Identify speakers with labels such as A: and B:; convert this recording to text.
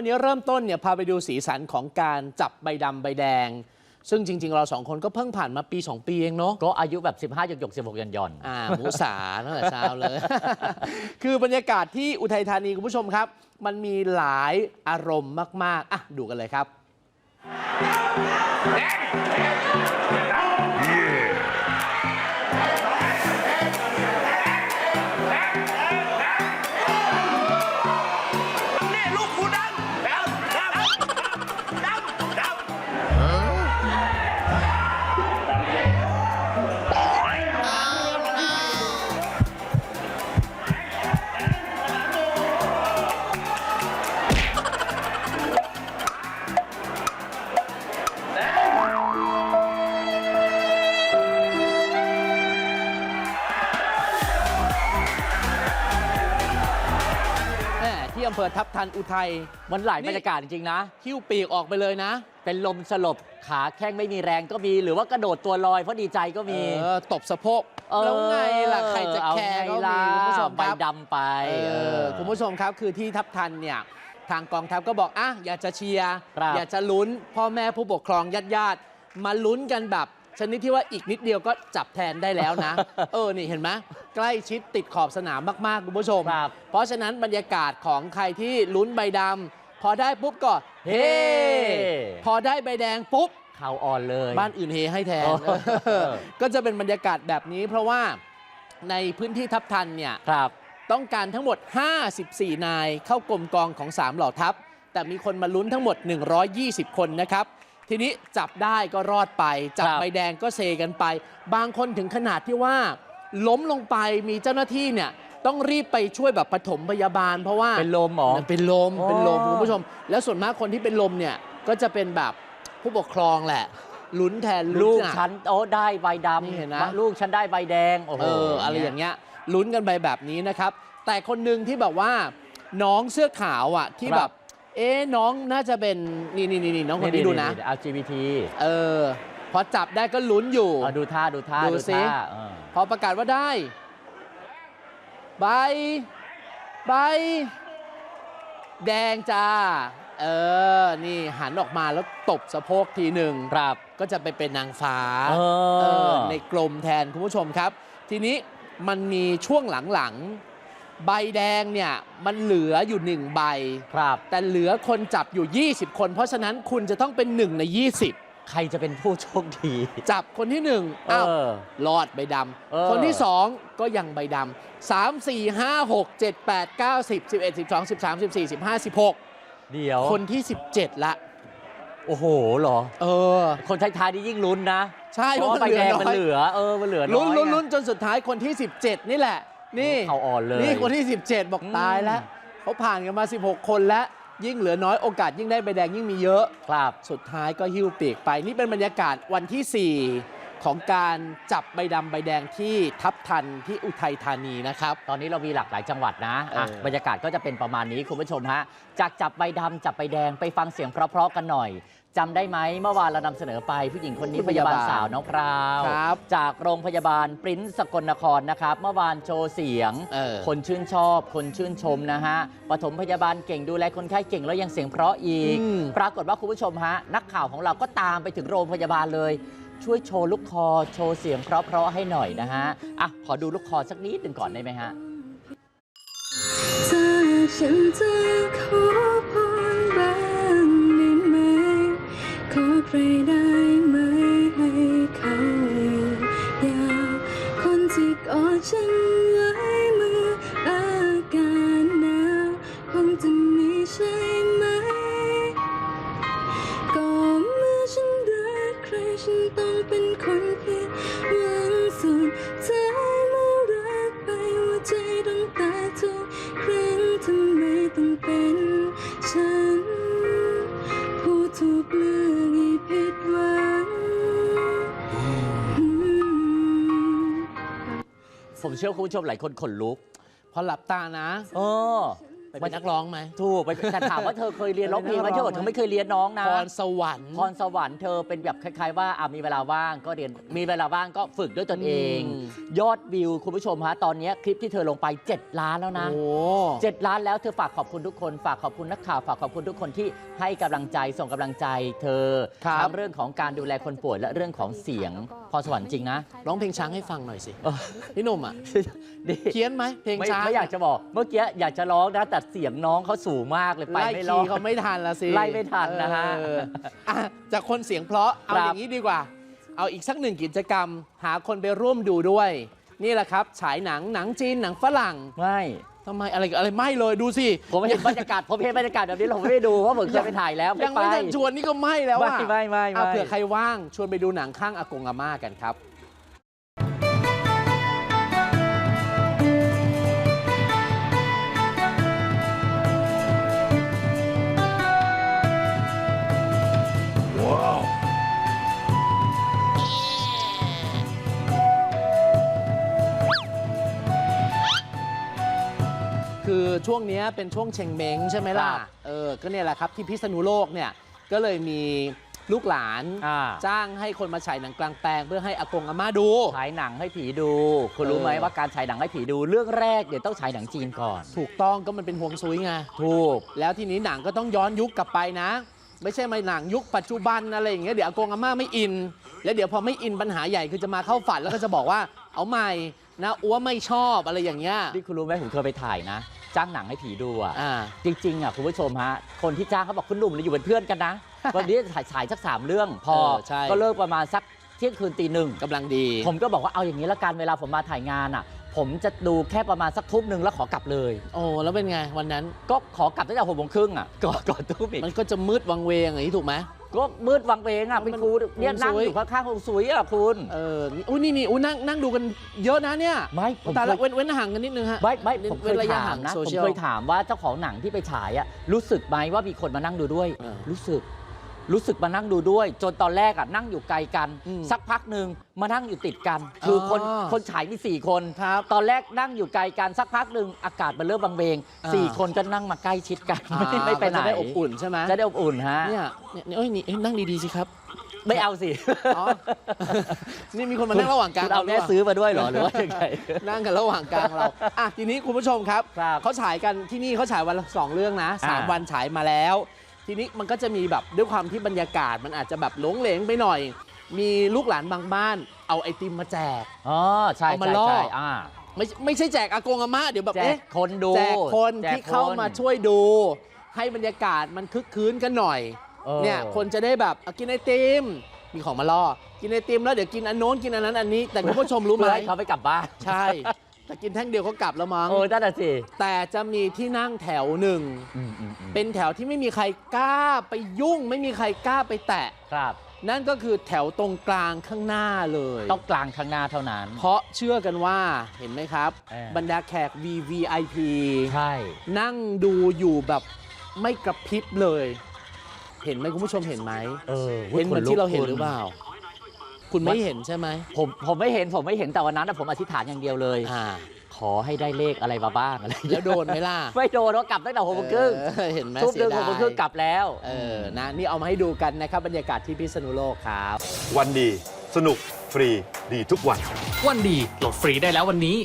A: วันนี้เริ่มต้นเนี่ยพาไปดูสีสันของการจับใบดำใบแดง ซึ่งจริง ๆ เราสองคนก็เพิ่งผ่านมาปี 2 ปีเองเนาะ
B: ก็อายุแบบ 15หยกหยก16หย่อนหย่อน
A: อ่าหมูสาตั้งแต่เช้าเลย คือบรรยากาศที่อุทัยธานีคุณผู้ชมครับ มันมีหลายอารมณ์มาก ๆ อะ ดูกันเลยครับ อำเภอทับทันอุทัย
B: มันหลาย
A: นี่
B: บรรยากาศจริงๆนะ
A: คิ้วปีกออกไปเลยนะ
B: เป็นลมสลบขาแข้งไม่มีแรงก็มี หรือว่ากระโดดตัวลอยเพราะดีใจก็มี
A: เออตบสะโพก
B: เออ
A: แล้วไงล่ะใครจะ
B: เอา
A: แคร์
B: ไง
A: ก็
B: ล่ะ
A: มีคุณผู้ชม
B: ใบ
A: ครับ
B: ดำไป
A: เอ
B: เอ
A: อ
B: อ
A: คุณผู้ชมครับคือที่ทับทันเนี่ยทางกองทัพก็บอกอะอยากจะเชียร์
B: ครับ
A: อยากจะลุ้นพ่อแม่ผู้ปกครองญาติญาติๆมาลุ้นกันแบบ ชนิดที่ว่าอีกนิดเดียวก็จับแทนได้แล้วนะ เออ นี่เห็นไหมใกล้ชิดติดขอบสนามมากๆ คุณผู้ชม
B: ครับ
A: เพราะฉะนั้นบรรยากาศของใครที่ลุ้นใบดำพอได้ปุ๊บก็เฮ
B: เฮ้
A: พอได้ใบแดงปุ๊บ
B: เข่าอ่อนเลย
A: บ้านอื่นเฮให้แทน
B: โอ้
A: เออ ก็จะเป็นบรรยากาศแบบนี้ เพราะว่าในพื้นที่ทัพทันเนี่ย
B: ครับ
A: ต้องการทั้งหมด 54 นายเข้ากลมกองของ 3 เหล่าทัพ แต่มีคนมาลุ้นทั้งหมด 120 คนนะครับ ทีนี้จับได้ก็รอดไป จับ
B: ครับ
A: ใบแดงก็เซกันไป บางคนถึงขนาดที่ว่า ล้มลงไปมีเจ้าหน้าที่เนี่ยต้องรีบไปช่วยแบบปฐมพยาบาล เพราะว่า
B: เป็นลมเหรอ
A: เป็นลม
B: อ๋อ
A: เป็นลมคุณผู้ชม แล้วส่วนมากคนที่เป็นลมเนี่ย ก็จะเป็นแบบผู้ปกครองแหละ ลุ้นแทน
B: ลู
A: ลุ้
B: ก
A: นอะ
B: ฉันโอ้ได้ใบด
A: นี่เห็นนะำ
B: ลูกฉันได้ใบแดงโอ้โห
A: เอออะไรอย่างเงี้ยลุ้นกันไปแบบนี้นะครับ แต่คนหนึ่งที่แบบว่าน้องเสื้อขาวอะที่แบบ เอ๊ะน้องน่าจะเป็นนี่นี่นี่น้องคนนี้ดูนะ
B: LGBT
A: เออ พอจับได้ก็ลุ้นอยู่
B: เอาดูท่าดูท่า
A: ดู
B: ดู
A: สิ
B: ท่าเออ
A: พอประกาศว่าได้ใบใบแดงจ้า เออ นี่หันออกมาแล้วตบสะโพกทีหนึ่ง
B: ครับ
A: ก็จะไปเป็นนางฟ้า
B: เอ
A: เอ
B: อ
A: อในกลมแทนคุณผู้ชมครับ ทีนี้มันมีช่วงหลังๆ ใบแดงเนี่ยมันเหลืออยู่หนึ่งใบ
B: ครับ
A: แต่เหลือคนจับอยู่ 20 คน เพราะฉะนั้นคุณจะต้องเป็นหนึ่งใน 20
B: ใครจะเป็นผู้โชคดี
A: จับคนที่หนึ่งอ้าว
B: เออ
A: รอดใบด
B: เออำ
A: คนที่สองก็ยังใบดำสามสี่ห้าหกเจ็ดแปดเก้าสิบสิบเอ็ดสิบสองสิบสามสิบสี่สิบห้าสิบหก
B: เดี๋ยว
A: คนที่สิบเจ็ดละ
B: โอ้โหเหรอ
A: เออ
B: คนท้ายๆนี่ยิ่งลุ้นนะ
A: ใช่
B: เพ
A: เพ
B: ราะ
A: ราะ
B: ว่า
A: มั
B: ใบ
A: นเหลื
B: แด
A: อง
B: มัน
A: น้อย
B: เหลือ เออมันเหลือน้อย
A: ลุ้นลุ้น
B: ไง
A: ลุ้นจนสุดท้ายคนที่ 17 นี่แหละ นี่
B: เข่าอ่อนเลย
A: นี่คนที่ 17 บอก
B: อืม
A: ตายแล้วเขาผ่านกันมา 16 คนแล้ว ยิ่งเหลือน้อยโอกาสยิ่งได้ใบแดงยิ่งมีเยอะ
B: ครับ
A: สุดท้ายก็หิ้วปีกไป นี่เป็นบรรยากาศวันที่ 4 ของการจับใบดำใบแดงที่ทับทันที่อุทัยธานีนะครับ
B: ตอนนี้เรามีหลากหลายจังหวัดนะอะ
A: เออ
B: บรรยากาศก็จะเป็นประมาณนี้คุณผู้ชมฮะ จากจับใบดำจับใบแดงไปฟังเสียงเพราะๆกันหน่อยจำได้ไหมเมื่อวานเรานำเสนอไปผู้หญิงคนนี้พยาบาลสาวน้องพราว
A: ครับ
B: จากโรงพยาบาลปริ้นสกลนครนะครับ เมื่อวานโชว์เสียง
A: เออ
B: คนชื่นชอบ คนชื่นชมนะฮะปฐมพยาบาลเก่งดูแลคนไข้เก่งแล้วยังเสียงเพราะอีก
A: อืม
B: ปรากฏว่าคุณผู้ชมฮะ นักข่าวของเราก็ตามไปถึงโรงพยาบาลเลย ช่วยโชว์ลูกคอ โชว์เสียงเพราะๆให้หน่อยนะฮะ อะ ขอดูลูกคอสักนิดหนึ่งก่อนได้ไหมฮะ
C: ถ้าฉัน ผู้ถูกเลือกให้ผิดหวัง
B: ผมเชื่อคุณผู้ชมหลายคนขนลุก
A: พอหลับตานะ
B: เออ
A: ไปเป็นนักร้องไหม
B: ถูกไปแต่ถามว่าเธอเคยเรียนร้องเพลงไหม
A: เป็นนัก
B: เธ
A: ร้
B: อ
A: อง
B: บอกเธอไม่เคยเรียนน้องนะ
A: พรสวรรค์
B: พรสวรรค์เธอเป็นแบบคล้ายๆ ว่าอะมีเวลาว่างก็เรียนมีเวลาว่างก็ฝึกด้วยตนเอง
A: อืม
B: ยอดวิวคุณผู้ชมฮะตอนนี้คลิปที่เธอลงไป 7 ล้านแล้วนะ
A: โอ้
B: เจ็ดล้านแล้วเธอฝากขอบคุณทุกคน ฝากขอบคุณนักข่าวฝากขอบคุณทุกคนที่ให้กำลังใจส่งกำลังใจ เธอ
A: ครับ
B: ทั้งเรื่องของการดูแลคนป่วยและเรื่องของเสียงพรสวรรค์จริงนะ
A: ร้องเพลงช้างให้ฟังหน่อยสิ
B: เออ
A: พี่หนุ่มอะ
B: ดี
A: เพี้ยนไหมเพลง
B: ไม่
A: ช้าง
B: ไม่อยากจะบอกเมื่อกี้อยากจะร้องนะแต่เสียงน้องเขาสูงมากเลยไป
A: ไล่
B: ไม่
A: คี
B: ร้อง
A: ย์เขาไม่ทันละสิ
B: ไล่ไม่ทันนะฮะ
A: เอออะจากคนเสียงเพราะเอา
B: ครับ
A: อย่างนี้ดีกว่า เอาอีกสักหนึ่งกิจกรรม หาคนไปร่วมดูด้วย นี่แหละครับ ฉายหนังหนังจีนหนังฝรั่ง
B: ไม่
A: ทำไมอะไรอะไรไม่เลยดูสิ
B: ผมเห็นบรรยากาศผมเห็นบรรยากาศแบบนี้ผมไม่ได้ดูเพราะผมเคยไปถ่ายแล้ว
A: ยังไม่
B: ไป
A: ทันชวนนี่ก็ไม่แล้วอะ
B: ไม่ไม่ไม่
A: เอา
B: ไม่
A: เผื่อใครว่างชวนไปดูหนังข้างอากงอาม่ากันครับ ช่วงเนี้ยเป็นช่วงเชงเม้งใช่ไหมล่ะ
B: ครับ
A: เออ ก็เนี่ยแหละครับที่พิษณุโลกเนี่ย ก็เลยมีลูกหลาน
B: อ่า
A: จ้างให้คนมาฉายหนังกลางแปลงเพื่อให้อากงอาม่าดู
B: ฉายหนังให้ผีดู คุณรู้
A: เออ
B: ไหมว่าการฉายหนังให้ผีดูเรื่องแรกเดี๋ยวต้องฉายหนังจีนก่อน
A: ถูกต้องก็มันเป็นห่วงซุยไง
B: ถูก
A: แล้วทีนี้หนังก็ต้องย้อนยุคกลับไปนะ ไม่ใช่มาหนังยุคปัจจุบันอะไรอย่างเงี้ยเดี๋ยวอากงอาม่าไม่อิน แล้วเดี๋ยวพอไม่อินปัญหาใหญ่คือจะมาเข้าฝันแล้วก็จะบอกว่าเอาใหม่นะอ้วไม่ชอบอะไรอย่างเงี้ย
B: นี่คุณรู้ไหมผมเคยไปถ่ายนะ จ้างหนังให้ผีดูอะ
A: อ่า
B: จริงๆอะคุณผู้ชมฮะคนที่จ้างเขาบอกคุณหนุ่มเราอยู่เป็นเพื่อนกันนะ วันนี้ถ่ายฉายสักสามเรื่องพอ
A: เออใช่
B: ก็เลิกประมาณสักเที่ยงคืนตีหนึ่ง
A: กำลังดี
B: ผมก็บอกว่าเอาอย่างนี้ละกันเวลาผมมาถ่ายงานอะ ผมจะดูแค่ประมาณสักทุ่มหนึ่งแล้วขอกลับเลย
A: โอ้ แล้วเป็นไงวันนั้น
B: ก็ขอกลับตั้งแต่หกโมงครึ่งอะก่อนก่อนทุ่มอีก
A: มันก็จะมืดวังเวงอย่างนี้ถูกไหม
B: ก็มืดวังเวงอะ
A: มัน
B: เป็นครูเนี่ย
A: มัน
B: นั่ง
A: สวย
B: อยู่ข้างๆคงสวยอะคุณ
A: เออนี่อุ้ยนี่นี่อุ้ยนั่งนั่งดูกันเยอะนะเนี่ย
B: ไม่ผม
A: แต่
B: เค
A: ละ
B: ย
A: เว้นเว้นห่างกันนิดนึงฮะ
B: ไม่ไม่
A: เว้น
B: ผมเค
A: เว้
B: ย
A: นระยะ
B: ถา
A: ห่ามง
B: นะ
A: โซ
B: ผม
A: เชียล
B: เคยถามว่าเจ้าของหนังที่ไปฉายอะรู้สึกไหมว่ามีคนมานั่งดูด้วย
A: เออ
B: รู้สึก รู้สึกมานั่งดูด้วย จนตอนแรกอะนั่งอยู่ไกลกัน
A: อืม
B: สักพักหนึ่งมานั่งอยู่ติดกัน คือคน
A: อ๋อ
B: คนฉายมีสี่คน
A: ครับ
B: ตอนแรกนั่งอยู่ไกลกันสักพักหนึ่งอากาศมันเริ่มบางเบง
A: อ่า
B: สี่คนก็นั่งมาใกล้ชิดกันไม่ไม่ไปไหน
A: จะได้อบอุ่นใช่ไหม
B: จะได้อบอุ่นฮะ
A: เนี่ยเนี่ยเอ้ยนี่เอ้ยนั่งดีๆสิครับ
B: ไม่เอาสิ
A: อ๋อ นี่มีคนมานั่งระหว่างกลาง
B: คุณเอา
A: หรื
B: แม่
A: ปล่
B: ซื้อมาด้วยเหรอหรือว่ายังไง
A: นั่งกันระหว่างกลางเราอะทีนี้คุณผู้ชมครับ
B: ครับ
A: เขาฉายกันที่นี่เขาฉายวันละสองเรื่องนะสาม
B: อ่า
A: วันฉายมาแล้ว ทีนี้มันก็จะมีแบบด้วยความที่บรรยากาศมันอาจจะแบบหลงเหลงไปหน่อย มีลูกหลานบางบ้าน เอาไอติมมาแจก
B: อ๋อใช่
A: เอามา
B: ใช่
A: ล่อ
B: ใช่อ่า
A: ไม่ไม่ใช่แจกอากงอาม่าเดี๋ยวแบบ
B: แจก
A: เอ๊ะ
B: คนดู
A: แจกคน
B: แจก
A: ที่เข้า
B: คน
A: มาช่วยดู ให้บรรยากาศมันคึกคืนกันหน่อย
B: ออ
A: เนี่ยคนจะได้แบบเอากินไอติมมีของมาล่อ กินไอติมแล้วเดี๋ยวกินอันโน้นกินอันนั้นอันนี้ แต่คุณผู้ชมรู้ไหม
B: เพื่อให้เขาไปกลับบ้าน
A: ใช่ แต่กินแท่งเดียวเขากลับแล้วมั้ง
B: โอ้นั่นน่ะสิ
A: แต่จะมีที่นั่งแถวหนึ่ง
B: อืมอืมอืม
A: เป็นแถวที่ไม่มีใครกล้าไปยุ่ง ไม่มีใครกล้าไปแตะ
B: ครับ
A: นั่นก็คือแถวตรงกลางข้างหน้าเลย
B: ต้องกลางข้างหน้าเท่านั้น
A: เพราะเชื่อกันว่าเห็นไหมครับ
B: เออ
A: บรรดาแขก VVIP
B: ใช่
A: นั่งดูอยู่แบบไม่กระพริบเลย เห็นไหมคุณผู้ชมเห็นไหม
B: เออ
A: เห็นเหมือนที่เราเห็นหรือเปล่า คุณไม่เห็นใช่ไหม
B: ผมผมไม่เห็นผมไม่เห็นแต่วันนั้นน่ะผมอธิษฐานอย่างเดียวเลย
A: อ่า
B: ขอให้ได้เลขอะไรมาบ้างอะไรอย่าง
A: แล้
B: เงี้
A: วยโดนไหมล่ะ
B: ไม่โดนเพราะกลับตั้งแต่หกโมงครึ่ง
A: เออเห็นไหม
B: ทุ่มห
A: เสี
B: นึ่
A: ย
B: งห
A: ดาก
B: โมงครึ่ง
A: ย
B: กลับแล้ว
A: เออนะนี่เอามาให้ดูกันนะครับบรรยากาศที่พิษณุโลกครับ
D: วันดี สนุก ฟรี ดีทุกวัน
E: วันดีโหลดฟรีได้แล้ววันนี้